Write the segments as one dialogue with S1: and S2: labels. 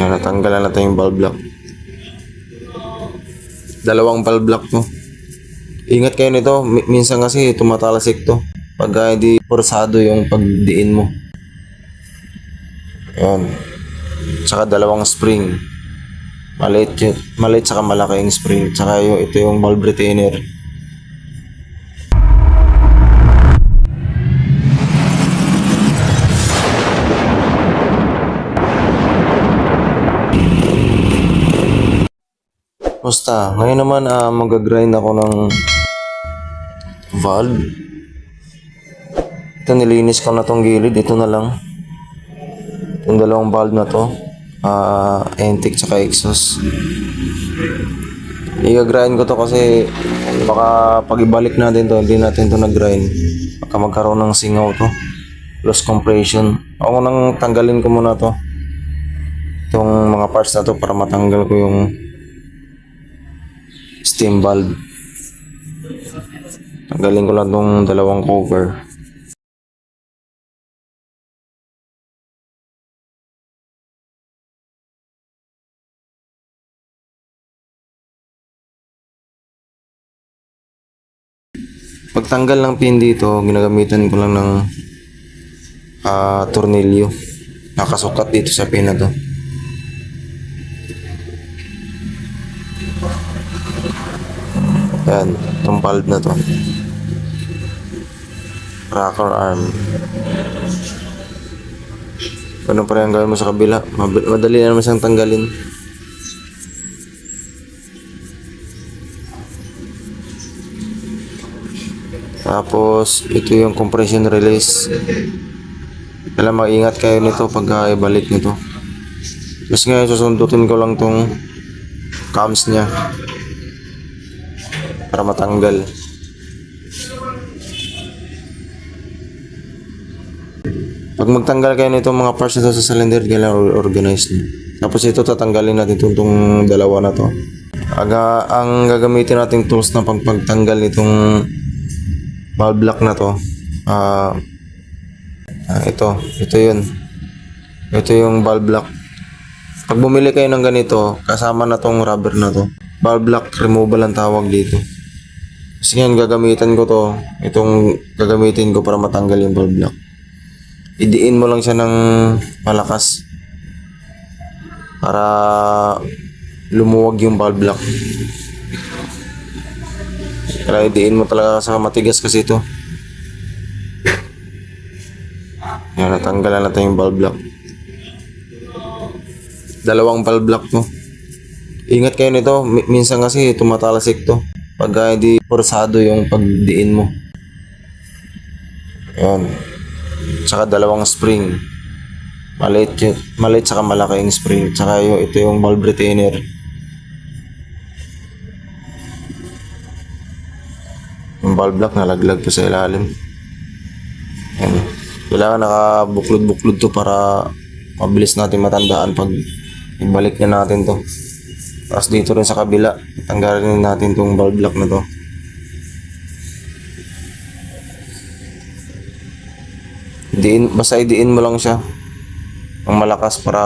S1: Yan, natanggalan natin yung valve lock. Dalawang valve lock to. Ingat kayo nito. Mi- minsan kasi tumatalasik to. Pag hindi porsado yung pagdiin mo. Yan. Tsaka dalawang spring. Maliit yun. Maliit tsaka malaki yung spring. Tsaka yung, ito yung valve retainer. Basta, ngayon naman ah, mag-grind ako ng valve. Ito nilinis ko na tong gilid, ito na lang. Yung dalawang valve na to, ah intake tsaka exhaust. I-grind ko to kasi baka pag ibalik natin to, hindi natin to nag-grind. Baka magkaroon ng singaw to. Loss compression. Ako nang tanggalin ko muna to. Itong mga parts na to para matanggal ko yung steam valve. Tanggalin ko lang tong dalawang cover. Pagtanggal ng pin dito, ginagamitan ko lang ng ah tornilyo. Nakasukat dito sa pin na to. Yan, itong valve na to. Rocker arm. Ganun pa rin gawin mo sa kabila. Madali na naman siyang tanggalin. Tapos, ito yung compression release. Kailangan mag-ingat kayo nito pag uh, ibalik nito. Tapos ngayon, susundutin ko lang tong cams niya para matanggal. Pag magtanggal kayo nitong mga parts nito sa cylinder, kailangan or- organize niyo. Tapos ito tatanggalin natin itong, itong dalawa na to. Aga, ang gagamitin nating tools na pag pagtanggal nitong valve block na to. Ah, ah, ito, ito yun. Ito yung valve block. Pag bumili kayo ng ganito, kasama na tong rubber na to. Valve block removal ang tawag dito. Kasi yan, gagamitan ko to. Itong gagamitin ko para matanggal yung valve block. Idiin mo lang siya ng malakas. Para lumuwag yung valve block. Kaya idiin mo talaga sa matigas kasi ito. Yan, natanggalan natin yung valve block. Dalawang valve block to. Ingat kayo nito. Mi- minsan kasi tumatalasik to. Pag ah, hindi porsado yung pagdiin mo. Yan. Tsaka dalawang spring. Maliit yun. Maliit tsaka malaki yung spring. Tsaka yung, ito yung valve retainer. Yung valve block nalaglag to sa ilalim. Yan. Kailangan nakabuklod-buklod to para mabilis natin matandaan pag ibalik na natin to. Tapos dito rin sa kabila, tanggalin natin tong valve block na to. Diin, basta idiin mo lang siya. Ang malakas para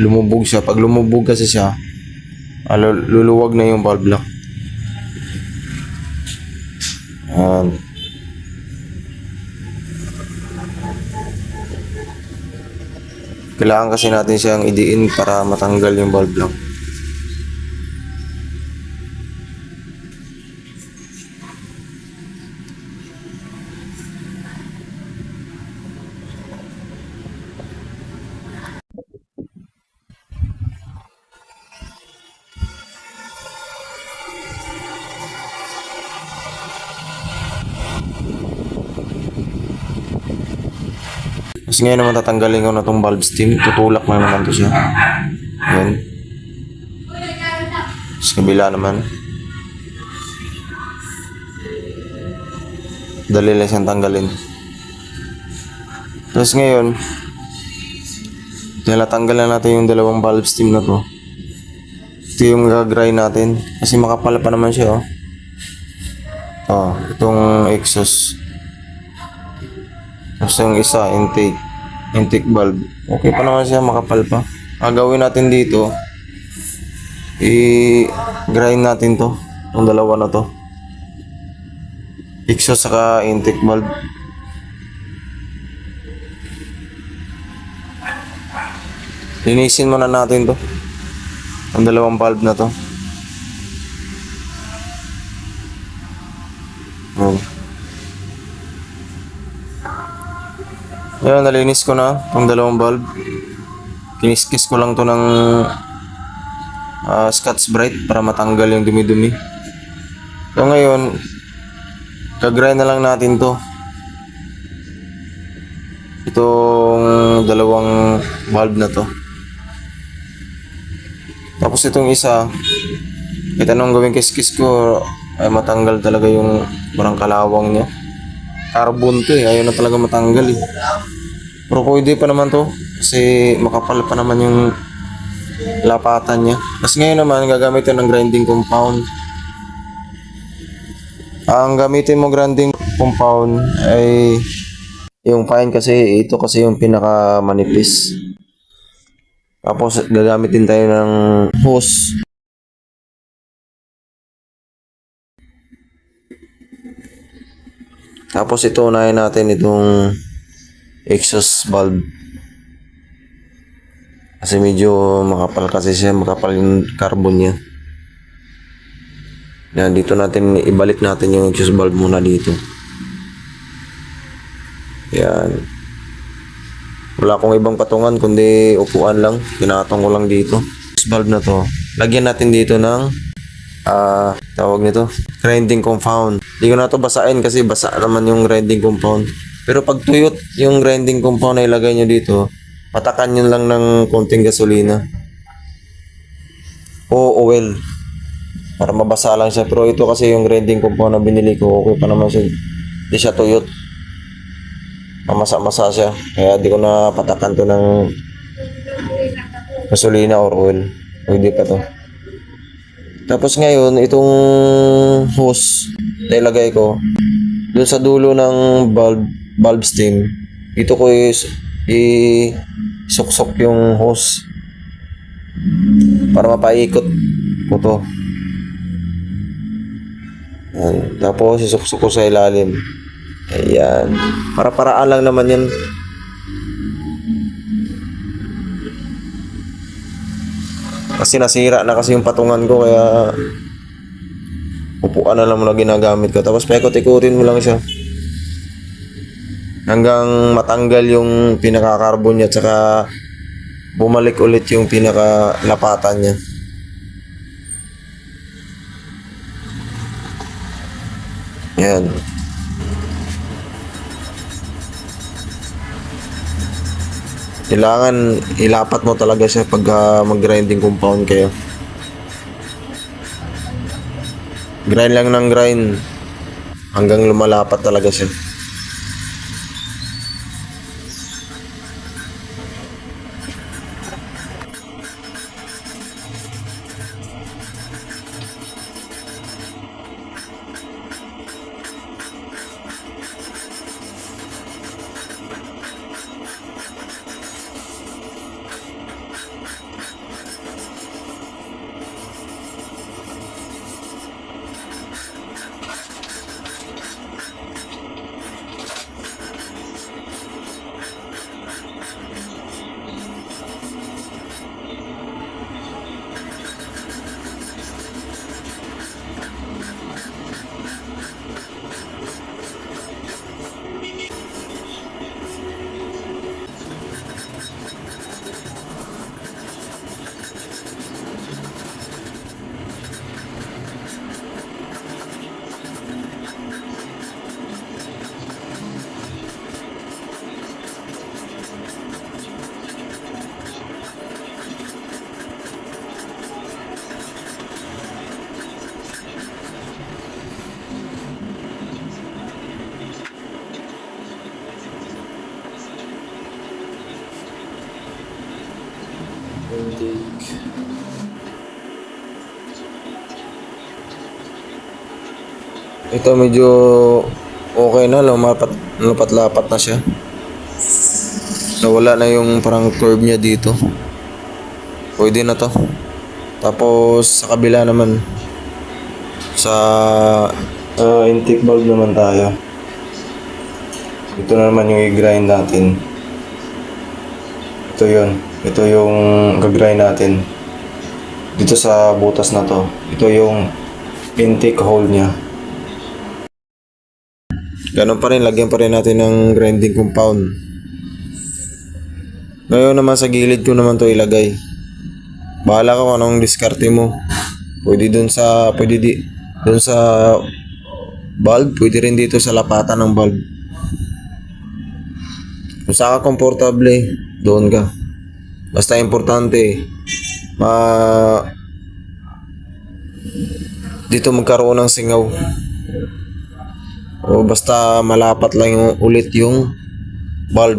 S1: lumubog siya. Pag lumubog kasi siya, lu- luluwag na yung valve block. Yan. Kailangan kasi natin siyang idiin para matanggal yung valve block. Tapos ngayon naman tatanggalin ko na tong valve stem. Tutulak na naman to siya. Yan. Sa kabila naman. Dali lang siyang tanggalin. Tapos ngayon, nilatanggal na natin yung dalawang valve stem na to. Ito yung gagrind natin. Kasi makapal pa naman siya, oh. Oh, itong exhaust. Tapos yung isa, intake. Intake valve. Okay pa naman siya, makapal pa. ang gawin natin dito, i-grind natin to. Yung dalawa na to. Exhaust saka intake valve. Linisin muna natin to. Ang dalawang valve na to. Ayan, nalinis ko na itong dalawang valve. Kiniskis ko lang to ng ah, Scotch Brite para matanggal yung dumi-dumi. So ngayon, kagrind na lang natin to. Itong dalawang valve na to. Tapos itong isa, kahit anong gawing kiskis ko, ay matanggal talaga yung parang kalawang niya. Carbon to eh, ayaw na talaga matanggal eh. Pero pwede pa naman to, kasi makapal pa naman yung lapatan niya. Tapos ngayon naman, gagamitin ng grinding compound. Ang gamitin mo grinding compound ay yung fine kasi ito kasi yung pinaka manipis. Tapos gagamit din tayo ng hose. Tapos ito unahin natin itong exhaust valve. Kasi medyo makapal kasi siya, makapal yung carbon niya. Yan, dito natin, ibalik natin yung exhaust valve muna dito. Yan. Wala akong ibang patungan kundi upuan lang. Pinatong ko lang dito. Exhaust valve na to. Lagyan natin dito ng ah tawag nito grinding compound. Hindi ko na to basahin kasi basa naman yung grinding compound. Pero pag tuyot yung grinding compound na ilagay nyo dito, patakan nyo lang ng konting gasolina. O oil. Para mabasa lang siya. Pero ito kasi yung grinding compound na binili ko, okay pa naman siya. Hindi siya tuyot. Mamasa-masa siya. Kaya di ko na patakan to ng gasolina or oil. Pwede pa to. Tapos ngayon, itong hose na ilagay ko, dun sa dulo ng bulb, bulb stem, ito ko is i-suksok yung hose para mapaikot ko to. Ayan. Tapos isuksok ko sa ilalim. Ayan. Para-paraan lang naman yan. Kasi nasira na kasi yung patungan ko kaya upuan na lang muna ginagamit ko. Tapos paikot-ikutin mo lang siya. Hanggang matanggal yung pinaka-carbon niya tsaka bumalik ulit yung pinaka-lapatan niya. Yan. Kailangan ilapat mo talaga siya pag ah, mag-grinding compound kayo. Grind lang ng grind hanggang lumalapat talaga siya. Ito medyo okay na, lumapat, lupat-lapat na siya. Nawala na yung parang curve niya dito. Pwede na to. Tapos sa kabila naman sa uh, intake valve naman tayo. Ito na naman yung i-grind natin. Ito yun. Ito yung gagrind natin. Dito sa butas na to. Ito yung intake hole niya. Ganun pa rin, lagyan pa rin natin ng grinding compound. Ngayon naman sa gilid ko naman to ilagay. Bahala ka kung anong diskarte mo. Pwede dun sa, pwede di, dun sa bulb, pwede rin dito sa lapatan ng bulb. Kung saan ka komportable, doon ka. Basta importante, ma dito magkaroon ng singaw. O basta malapat lang yung, ulit yung bulb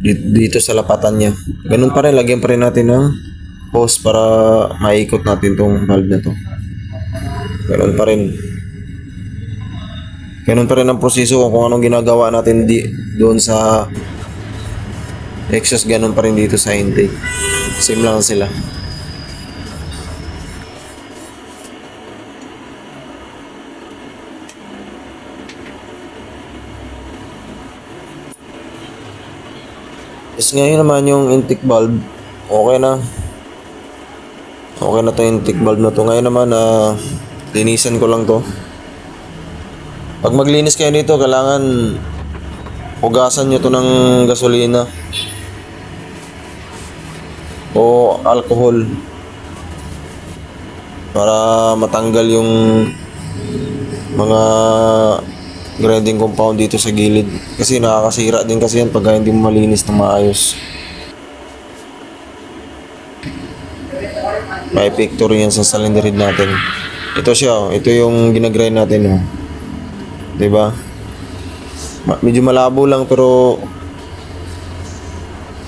S1: di- dito sa lapatan niya. Ganun pa rin, lagyan pa rin natin ng hose para maikot natin tong valve na to. Ganun pa rin. Ganun pa rin ang proseso kung anong ginagawa natin di, doon sa exhaust, ganun pa rin dito sa intake. Same lang sila. Is ngayon naman yung intake valve, okay na. Okay na to intake valve na to. Ngayon naman, ah, linisan ko lang to. Pag maglinis kayo dito, kailangan hugasan nyo to ng gasolina o alcohol para matanggal yung mga grinding compound dito sa gilid kasi nakakasira din kasi yan pag hindi mo malinis na maayos may picture yan sa cylinder natin ito siya oh. ito yung ginagrind natin oh. ba Ma- medyo malabo lang pero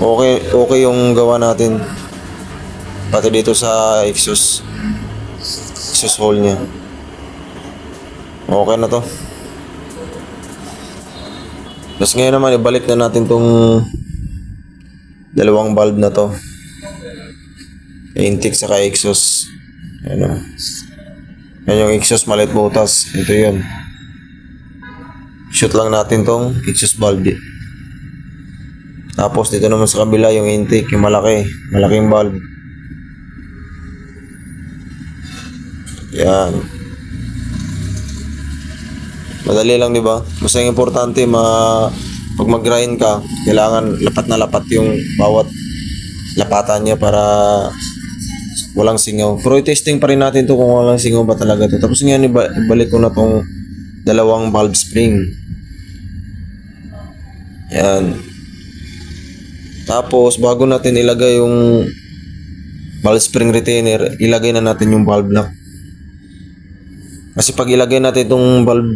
S1: okay okay yung gawa natin. Pati dito sa exhaust exhaust hole niya. Okay na to. Tapos ngayon naman ibalik na natin tong dalawang valve na to. Intake saka exhaust ano yan yung exhaust malit butas. Ito yun. Shoot lang natin tong exhaust valve tapos dito naman sa kabila yung intake, yung malaki, malaking valve. Yan. Madali lang, di ba? Basta yung importante, ma pag mag-grind ka, kailangan lapat na lapat yung bawat lapatan niya para walang singaw. Pero i-testing pa rin natin to kung walang singaw ba talaga to. Tapos ngayon, iba- ibalik ko na tong dalawang valve spring. Yan. Tapos, bago natin ilagay yung valve spring retainer, ilagay na natin yung valve lock. Kasi pag ilagay natin itong valve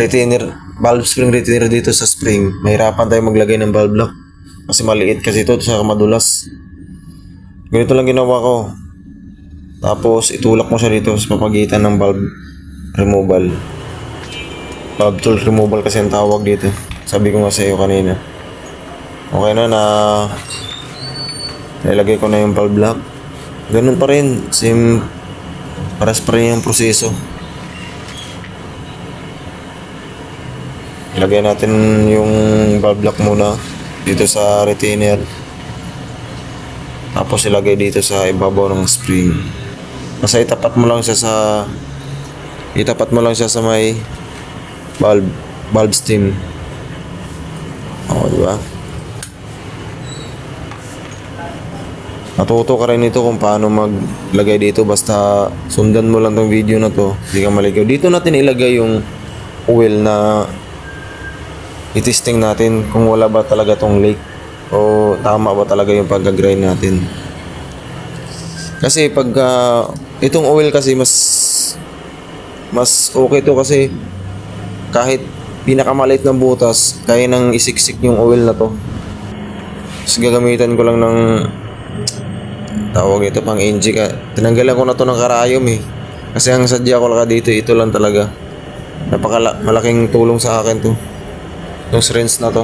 S1: retainer, valve spring retainer dito sa spring, mahirapan tayo maglagay ng valve lock. Kasi maliit kasi ito, sa madulas. Ganito lang ginawa ko. Tapos, itulak mo siya dito sa papagitan ng valve removal. Valve tool removal kasi ang tawag dito. Sabi ko nga sa iyo kanina. Okay na na nilagay ko na yung valve lock. Ganun pa rin. Same paras pa rin yung proseso. Ilagay natin yung valve lock muna dito sa retainer. Tapos ilagay dito sa ibabaw ng spring. Basta itapat mo lang siya sa itapat mo lang siya sa may valve valve stem. Oo, di ba? Matuto ka rin ito kung paano maglagay dito. Basta sundan mo lang tong video na to. Hindi ka maligaw dito natin ilagay yung oil na itesting natin kung wala ba talaga tong leak o tama ba talaga yung pag-grind natin. Kasi pag ah, itong oil kasi mas mas okay to kasi kahit pinakamaliit ng butas kaya nang isiksik yung oil na to. Tapos gagamitan ko lang ng tawag ito pang NG ka. Tinanggalan ko na to ng karayom eh. Kasi ang sadya ko lang dito, ito lang talaga. Napaka malaking tulong sa akin to. Yung syringe na to.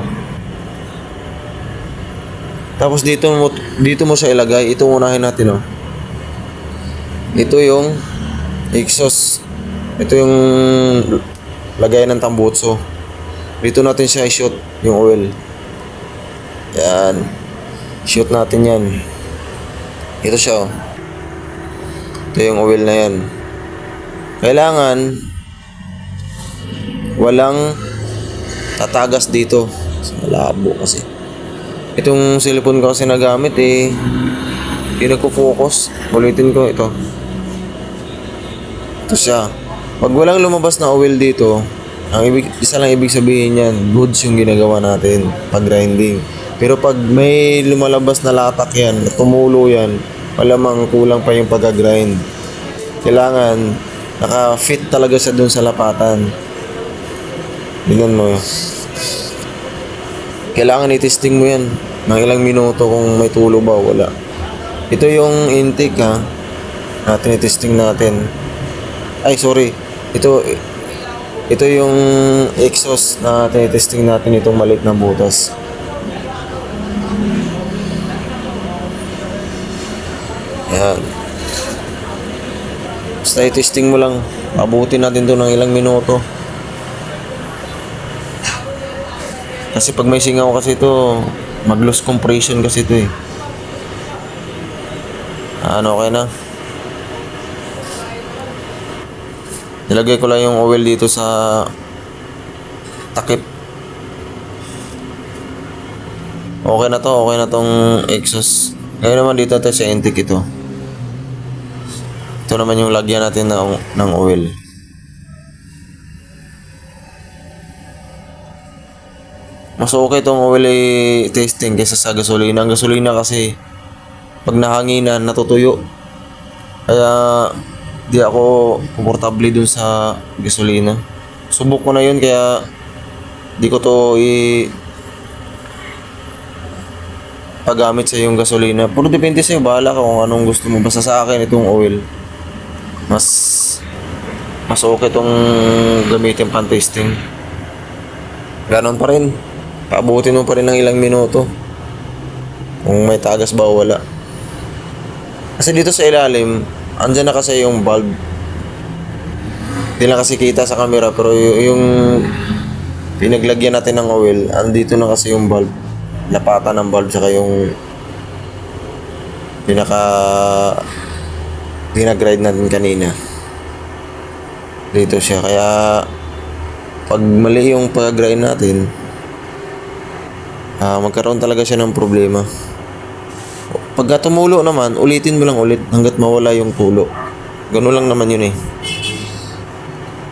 S1: Tapos dito mo dito mo siya ilagay. Ito unahin natin oh. Ito yung exhaust. Ito yung lagay ng tambutso. Dito natin siya i-shoot yung oil. Yan. Shoot natin yan. Ito siya oh. Ito yung oil na yan. Kailangan walang tatagas dito. Malabo kasi. Itong cellphone ko kasi nagamit eh. Hindi nagko-focus. Ulitin ko ito. Ito siya. Pag walang lumabas na oil dito, ang ibig, isa lang ibig sabihin yan, goods yung ginagawa natin pag grinding. Pero pag may lumalabas na latak yan, na tumulo yan, malamang kulang pa yung pagka-grind. Kailangan, naka-fit talaga siya dun sa lapatan. Tingnan mo. Kailangan i-testing mo yan ng ilang minuto kung may tulo ba o wala. Ito yung intake ha. Natin i-testing natin. Ay, sorry. Ito, ito yung exhaust na tinitesting natin itong maliit na butas. Ayan. Basta i-testing mo lang. Abutin natin to ng ilang minuto. Kasi pag may singaw kasi ito, mag-lose compression kasi ito eh. Ano, okay na? Nilagay ko lang yung oil dito sa takip. Okay na to, okay na tong exhaust. Ngayon naman dito tayo sa intake ito. Ito naman yung lagyan natin ng, ng oil. Mas okay tong oil testing kaysa sa gasolina. Ang gasolina kasi pag nahanginan, natutuyo. Kaya di ako komportable dun sa gasolina. Subok ko na yun kaya di ko to i paggamit sa yung gasolina. Puro depende sa'yo. Bahala ka kung anong gusto mo. Basta sa akin itong oil. Mas mas okay tong gamitin pang testing. Ganon pa rin. Paabutin mo pa rin ng ilang minuto. Kung may tagas ba o wala. Kasi dito sa ilalim, andyan na kasi yung bulb. Hindi na kasi kita sa camera pero yung pinaglagyan natin ng oil, andito na kasi yung bulb. Lapatan ng bulb saka yung pinaka dinag-ride natin kanina. Dito siya kaya pag mali yung pag-grind natin, ah magkaroon talaga siya ng problema. Pagka tumulo naman, ulitin mo lang ulit hanggat mawala yung tulo. Ganun lang naman yun eh.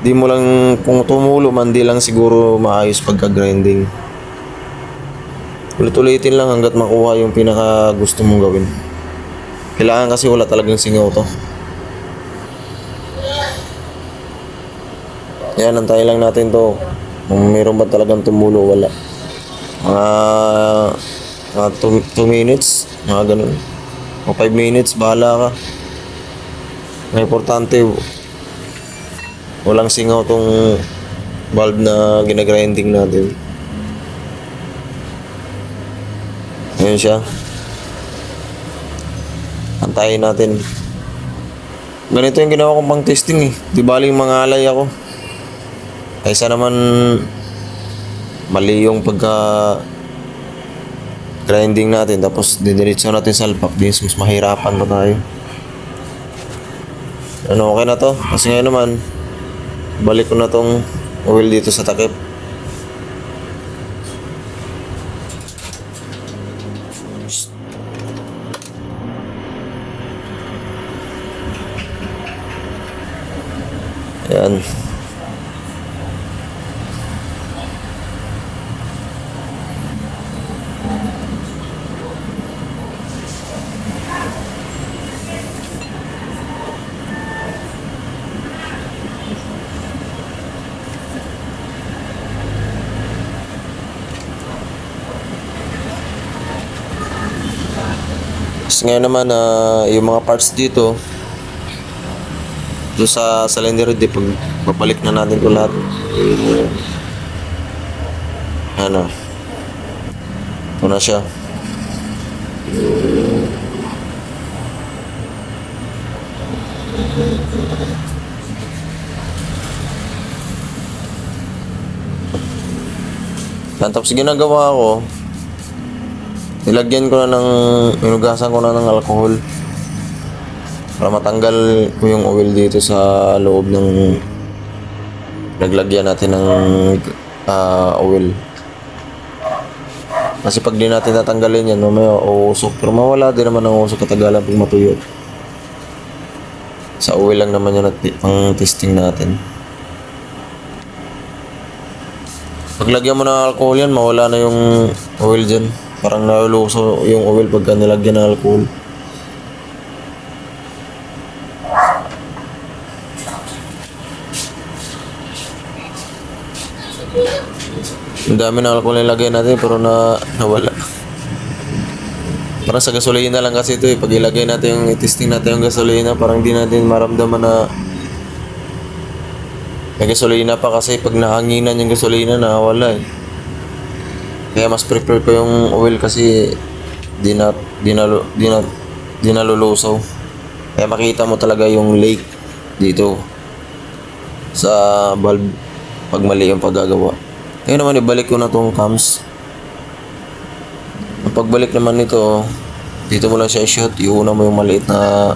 S1: Di mo lang, kung tumulo man, di lang siguro maayos pagka-grinding. Ulit-ulitin lang hanggat makuha yung pinaka gusto mong gawin. Kailangan kasi wala talagang singaw to. Yan, antayin lang natin to. Kung meron ba talagang tumulo, wala. Mga mga 2 minutes, mga ganun. O 5 minutes, bahala ka. Ang importante, walang singaw tong valve na ginagrinding natin. Ayun siya. Antayin natin. Ganito yung ginawa kong pang testing eh. Di baling mga alay ako. Kaysa naman mali yung pagka grinding natin tapos didiretso natin sa alpak din mas mahirapan pa tayo. Ano okay na to? Kasi ngayon naman balik ko na tong oil dito sa takip Ayan. Tapos ngayon naman, ah, yung mga parts dito, doon sa cylinder di pag babalik na natin ko lahat. Ano? Ito na siya. Tapos ginagawa ko, nilagyan ko na ng, inugasan ko na ng alcohol para matanggal ko yung oil dito sa loob ng naglagyan natin ng ah, oil. Kasi pag di natin tatanggalin yan, mamaya uusok. Pero mawala din naman ang usok katagalan pag matuyo. Sa oil lang naman yun at pang testing natin. Paglagyan mo ng alcohol yan, mawala na yung oil dyan. Parang naluluso yung oil pagka nilagyan ng alcohol. Ang dami ng alcohol nilagay natin pero na nawala. Parang sa gasolina lang kasi ito eh. Pag ilagay natin yung testing natin yung gasolina, parang di natin maramdaman na may gasolina pa kasi pag nahanginan yung gasolina, nawala eh. Kaya mas prefer ko yung oil kasi di na, di na, di na, di nalulusaw. Kaya makita mo talaga yung lake dito sa valve pag mali yung paggagawa. Ngayon naman ibalik ko na tong cams. Ang pagbalik naman nito, dito mo lang siya i-shoot, iuna mo yung maliit na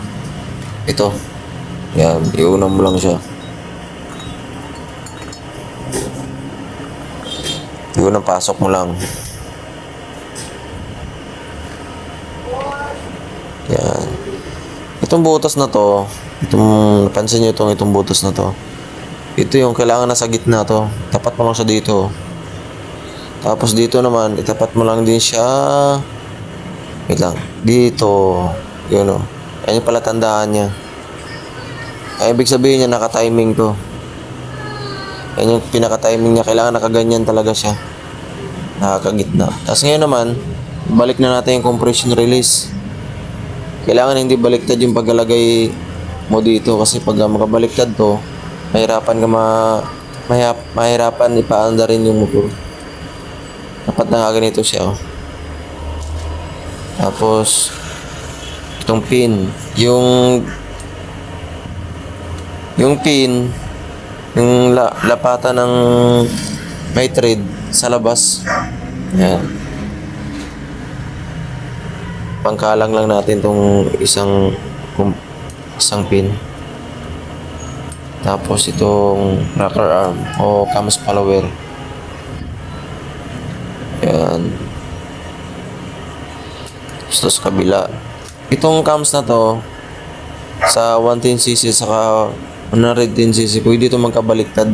S1: ito. Yan, iuna mo lang siya. Yun ang pasok mo lang. Yan. Itong butas na to, itong, napansin nyo itong, itong butas na to. Ito yung kailangan na sa gitna to. Tapat mo lang siya dito. Tapos dito naman, itapat mo lang din siya. Wait lang. Dito. Yun o. Yan yung pala tandaan niya. Ay, ibig sabihin niya, naka-timing to. Yan yung pinaka-timing niya. Kailangan nakaganyan talaga siya. Nakakagitna. Tapos ngayon naman, balik na natin yung compression release. Kailangan hindi baliktad yung paglalagay mo dito kasi pag makabaliktad to, mahirapan ka ma mahirap, mahirapan ipaanda rin yung motor. Dapat na ganito siya. Oh. Tapos, itong pin. Yung yung pin, yung la, lapata ng may thread sa labas. Yan. Pangkalang lang natin tong isang isang pin. Tapos itong rocker arm o cams follower. Yan. Tapos sa kabila. Itong cams na to sa 110cc saka 110cc pwede ito magkabaliktad.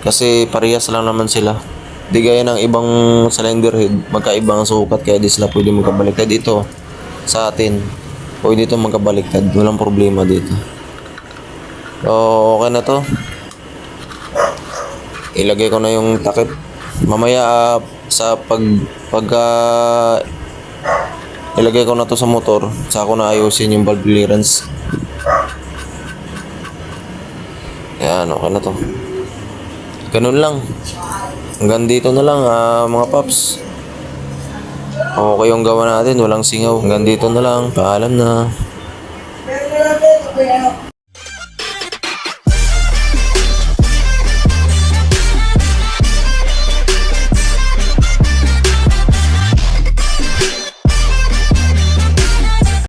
S1: Kasi parehas lang naman sila. Di gaya ng ibang cylinder head, magkaibang sukat kaya di sila pwede magkabaliktad. Ito, sa atin, pwede ito magkabaliktad. Walang problema dito. So, okay na to. Ilagay ko na yung takip. Mamaya ah, sa pag pagka ilagay ko na to sa motor, sa ako na ayusin yung valve clearance. Yan, okay na to. Ganun lang. Hanggang dito na lang, ah, mga paps. Okay yung gawa natin, walang singaw. Hanggang dito na lang, paalam na.